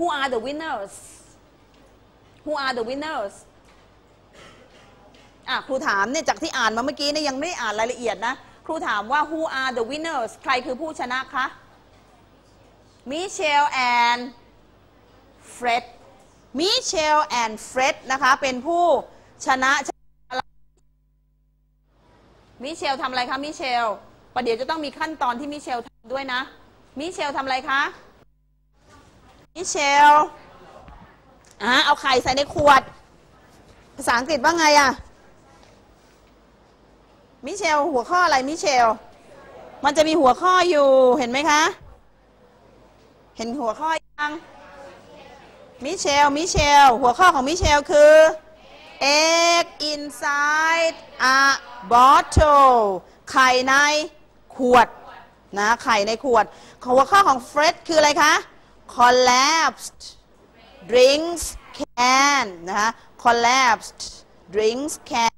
who are the winners who are the winners อะครูถามเนี่ยจากที่อ่านมาเมื่อกี้เนี่ยยังไม่ได้อ่านรายละเอียดนะ ครูถามว่า who are the winners ใครคือผู้ชนะคะ Michelle and Fred Michelle and Fred นะคะ เป็นผู้ชนะมิเชลทำอะไรคะมิเชลประเดี๋ยวจะต้องมีขั้นตอนที่มิเชลทำด้วยนะ มิเชลทำอะไรคะ มิเชลอะเอาไข่ใส่ในขวด ภาษาอังกฤษว่าไงอะมิเชล หัวข้ออะไรมิเชล มันจะมีหัวข้ออยู่เห็นไหมคะ เห็นหัวข้อยังมิเชล มิเชล หัวข้อของมิเชลคือ egg inside a bottle ไข่ในขวดนะ ไข่ในขวด หัวข้อของ Fred คืออะไรคะ collapsed drinks can นะคะ collapsed drinks can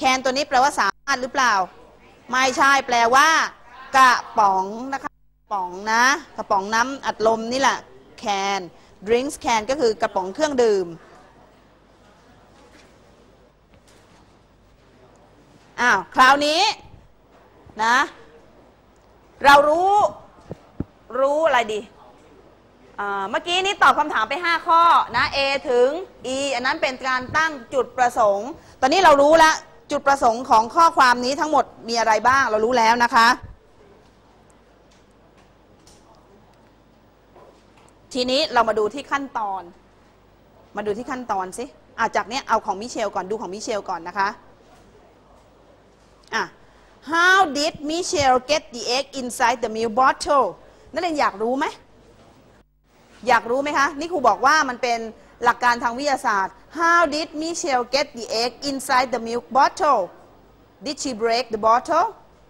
can ตัวนี้แปลว่าสามารถหรือเปล่า ไม่ใช่แปลว่า กระป๋องนะคะกระป๋องนะ กระป๋องน้ำอัดลมนี่แหละ can drinks can ก็คือกระป๋องเครื่องดื่มอ้าวคราวนี้นะ เรารู้รู้อะไรดี เมื่อกี้นี้ตอบคำถามไป 5 ข้อนะ A ถึง E อันนั้นเป็นการตั้งจุดประสงค์ ตอนนี้เรารู้แล้วจุดประสงค์ของข้อความนี้ทั้งหมดมีอะไรบ้างเรารู้แล้วนะคะ ทีนี้เรามาดูที่ขั้นตอน มาดูที่ขั้นตอนสิอะจากเนี้ยเอาของมิเชลก่อนดูของมิเชลก่อนนะคะอะ How did Michelle get the egg inside the milk bottle นักเรียนอยากรู้ไหม อยากรู้ไหมคะ นี่ครูบอกว่ามันเป็นหลักการทางวิทยาศาสตร์ How did Michelle get the egg inside the milk bottle Did she break the bottle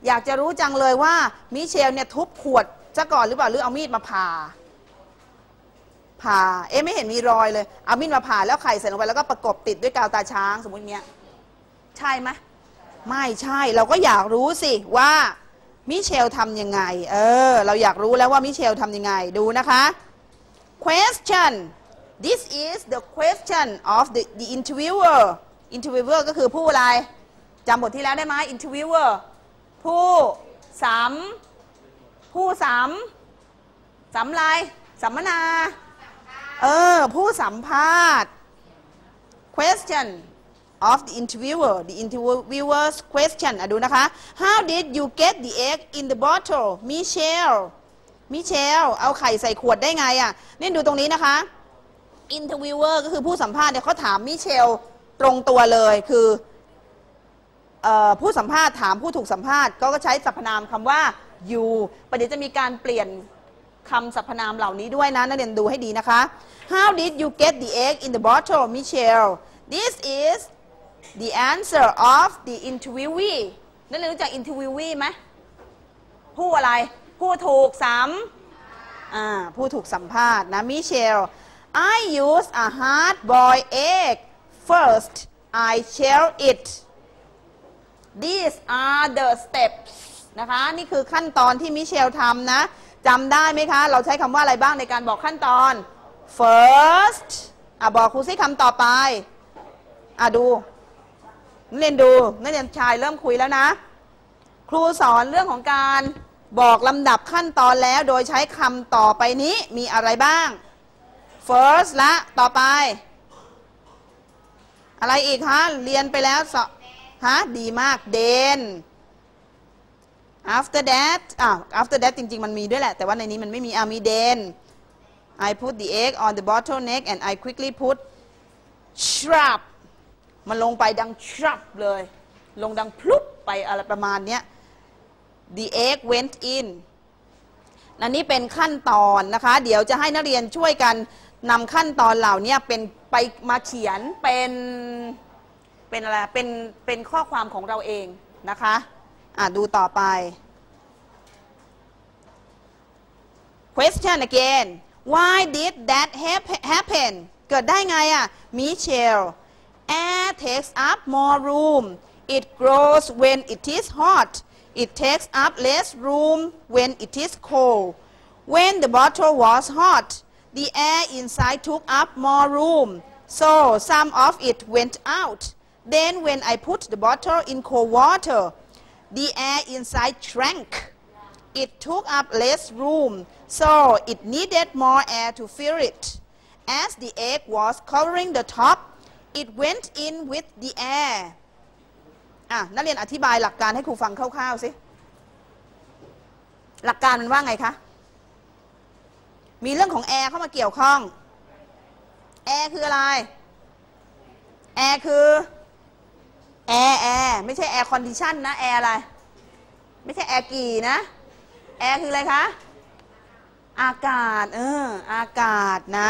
อยากจะรู้จังเลยว่ามิเชลเนี่ยทุบขวดซะก่อนหรือเปล่าหรือเอามีดมาผ่าผ่าเอ๊ะไม่เห็นมีรอยเลย เอามีดมาผ่าแล้วไข่ใส่ลงไปแล้วก็ประกบติดด้วยกาวตาช้างสมมติเนี้ยใช่ไหมไม่ใช่เราก็อยากรู้สิว่ามิเชลทำยังไง เออ เราอยากรู้แล้วว่ามิเชลทำยังไงดูนะคะ question this is the question of the the interviewer interviewer ก็คือผู้อะไรจำบทที่แล้วได้ไหม interviewer ผู้สัมผู้สัมสัมอะไรสัมมนา เออ ผู้สัมภาษณ์ question of the interviewer the interviewer's question อะดูนะคะ how did you get the egg in the bottle Michelle มิเชล เอาไข่ใส่ขวดได้ไงอะ่ะนี่ดูตรงนี้นะคะ interviewer ก็คือผู้สัมภาษณ์เนี่ยเขาถามมิเชลตรงตัวเลยคือออผู้สัมภาษณ์ถามผู้ถูกสัมภาษณ์ก็ใช้สรรพนามคำว่า you ประเดี๋ยวจะมีการเปลี่ยนคำสรรพนามเหล่านี้ด้วยนะนักเรียนดูให้ดีนะคะ how did you get the egg in the bottle Michelle this is the answer of the interviewee นักเรียนรู้จัก interviewee ไหมผู้อะไร ผู้ถูกสัมผู้ถูกสัมภาษณ์นะมิเชล I use a hard boiled egg first I shell it these are the steps นะคะ นี่คือขั้นตอนที่มิเชลทำนะจำได้ไหมคะ เราใช้คำว่าอะไรบ้างในการบอกขั้นตอน first อะบอกครูซิคำต่อไป อะดูนักเรียนดูนักเรียนชายเริ่มคุยแล้วนะ ครูสอนเรื่องของการ บอกลำดับขั้นตอนแล้วโดยใช้คำต่อไปนี้มีอะไรบ้าง first ละต่อไป อะไรอีกฮะเรียนไปแล้วสฮะดีมาก then after that อะ after that จริง ๆ มันมีด้วยแหละ แต่ว่าในนี้มันไม่มีอะมี then I put the egg on the bottleneck and I quickly put shrub มันลงไปดัง shrub เลย ลงดังพลุบไปอะไรประมาณเนี้ย the egg went in อันนี้เป็นขั้นตอนนะคะ เดี๋ยวจะให้นักเรียนช่วยกันนำขั้นตอนเหล่านี้เป็นไปมาเขียนเป็นเป็นอะไรเป็นเป็นข้อความของเราเองนะคะอะดูต่อไป question again why did that hap- happen เกิดได้ไงอะ Michelle air takes up more room it grows when it is hot. It takes up less room when it is cold. When the bottle was hot the air inside took up more room. So some of it went out. Then when I put the bottle in cold water the air inside shrank. It took up less room so it needed more air to fill it. As the egg was covering the top it went in with the air อะนักเรียนอธิบายหลักการให้ครูฟังคร่าวๆสิหลักการมันว่าไงคะ มีเรื่องของแอร์เข้ามาเกี่ยวข้องแอร์คืออะไรแอร์คือแอร์แอร์ไม่ใช่แอร์คอนดิชันนะแอร์อะไร ไม่ใช่แอร์กี่นะแอร์คืออะไรคะ อากาศเอออากาศนะ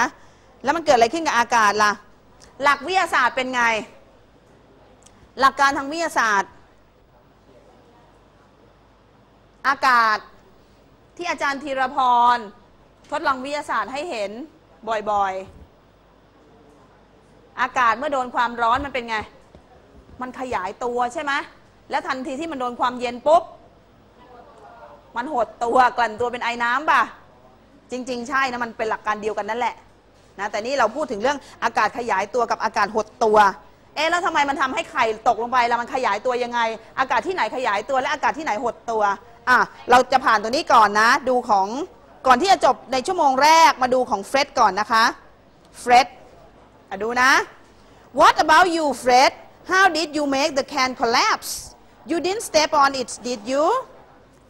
แล้วมันเกิดอะไรขึ้นกับอากาศล่ะ หลักวิทยาศาสตร์เป็นไง หลักการทางวิทยาศาสตร์ อากาศที่อาจารย์ธีรพร ทดลองวิทยาศาสตร์ให้เห็นบ่อยๆ อากาศเมื่อโดนความร้อนมันเป็นไง มันขยายตัวใช่ไหมแล้วทันทีที่มันโดนความเย็นปุ๊บ มันหดตัวกลั่นตัวเป็นไอ้น้ำป่ะ จริง ๆ ใช่นะ มันเป็นหลักการเดียวกันนั่นแหละนะแต่นี่เราพูดถึงเรื่องอากาศขยายตัวกับอากาศหดตัว เอ๊ะแล้วทำไมมันทำให้ไข่ตกลงไปแล้วมันขยายตัวยังไง อากาศที่ไหนขยายตัวและอากาศที่ไหนหดตัวอะเราจะผ่านตัวนี้ก่อนนะ ดูของก่อนที่จะจบในชั่วโมงแรกมาดูของเฟร็ดก่อนนะคะเฟร็ดอะดูนะ What about you Fred How did you make the can collapse You didn't step on it did you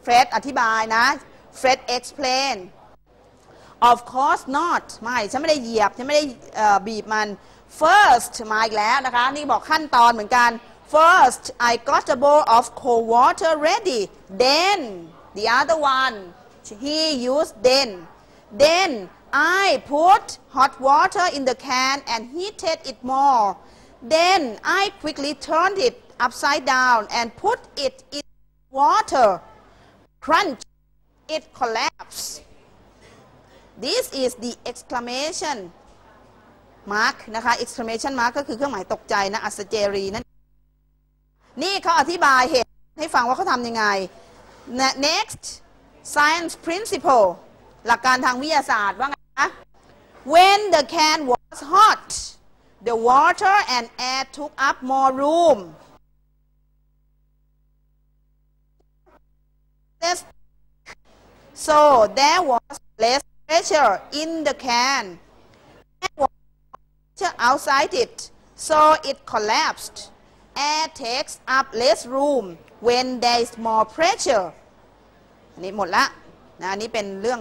Fred อธิบายนะ Fred explain Of course not ไม่ ฉันไม่ได้เหยียบ ฉันไม่ได้เอ่อบีบมัน First มาอีกแล้วนะคะ นี่บอกขั้นตอนเหมือนกัน First I got a bowl of cold water ready then the other one he used then then I put hot water in the can and heated it more then I quickly turned it upside down and put it in water crunch it collapsed This is the exclamation mark นะคะ exclamation mark ก็คือเครื่องหมายตกใจนะอัศเจรีนั่นนี่เขาอธิบายเหตุให้ฟังว่าเขาทำยังไง next science principle หลักการทางวิทยาศาสตร์ว่าไงคะ when the can was hot the water and air took up more room so there was less pressure in the can and water outside it so it collapsed air takes up less room when there is more pressure อันนี้หมดละนะอันนี้เป็นเรื่อง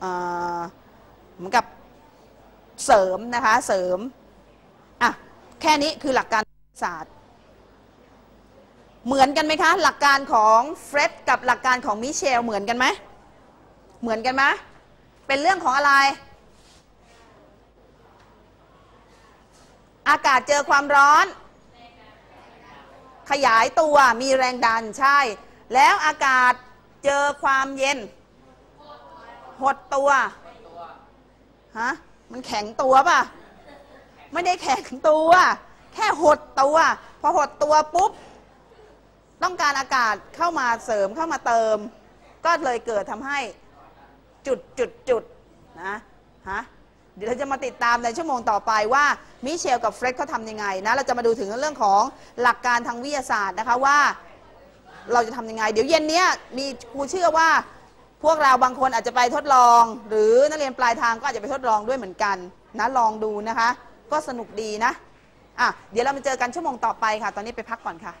เออเหมือนกับเสริมนะคะเสริมอะแค่นี้คือหลักการศาสตร์ เหมือนกันไหมคะ หลักการของเฟร็ดกับหลักการของมิเชลเหมือนกันไหม เหมือนกันไหมเป็นเรื่องของอะไร อากาศเจอความร้อน ขยายตัวมีแรงดันใช่ แล้วอากาศเจอความเย็น หดตัวฮะมันแข็งตัวป่ะ ไม่ได้แข็งตัว แค่หดตัว พอหดตัวปุ๊บ ต้องการอากาศเข้ามาเสริมเข้ามาเติม ก็เลยเกิดทำให้ จุดจุดจุดนะฮะเดี๋ยวเราจะมาติดตามในชั่วโมงต่อไปว่ามิเชลกับเฟร็ดเขาทำยังไงนะเราจะมาดูถึงเรื่องของหลักการทางวิทยาศาสตร์นะคะว่าเราจะทำยังไง เดี๋ยวเย็นนี้มีครูเชื่อว่าพวกเราบางคนอาจจะไปทดลอง หรือนักเรียนปลายทางก็อาจจะไปทดลองด้วยเหมือนกันนะลองดูนะคะ ก็สนุกดีนะอะเดี๋ยวเรามาเจอกันชั่วโมงต่อไปค่ะ ตอนนี้ไปพักก่อนค่ะ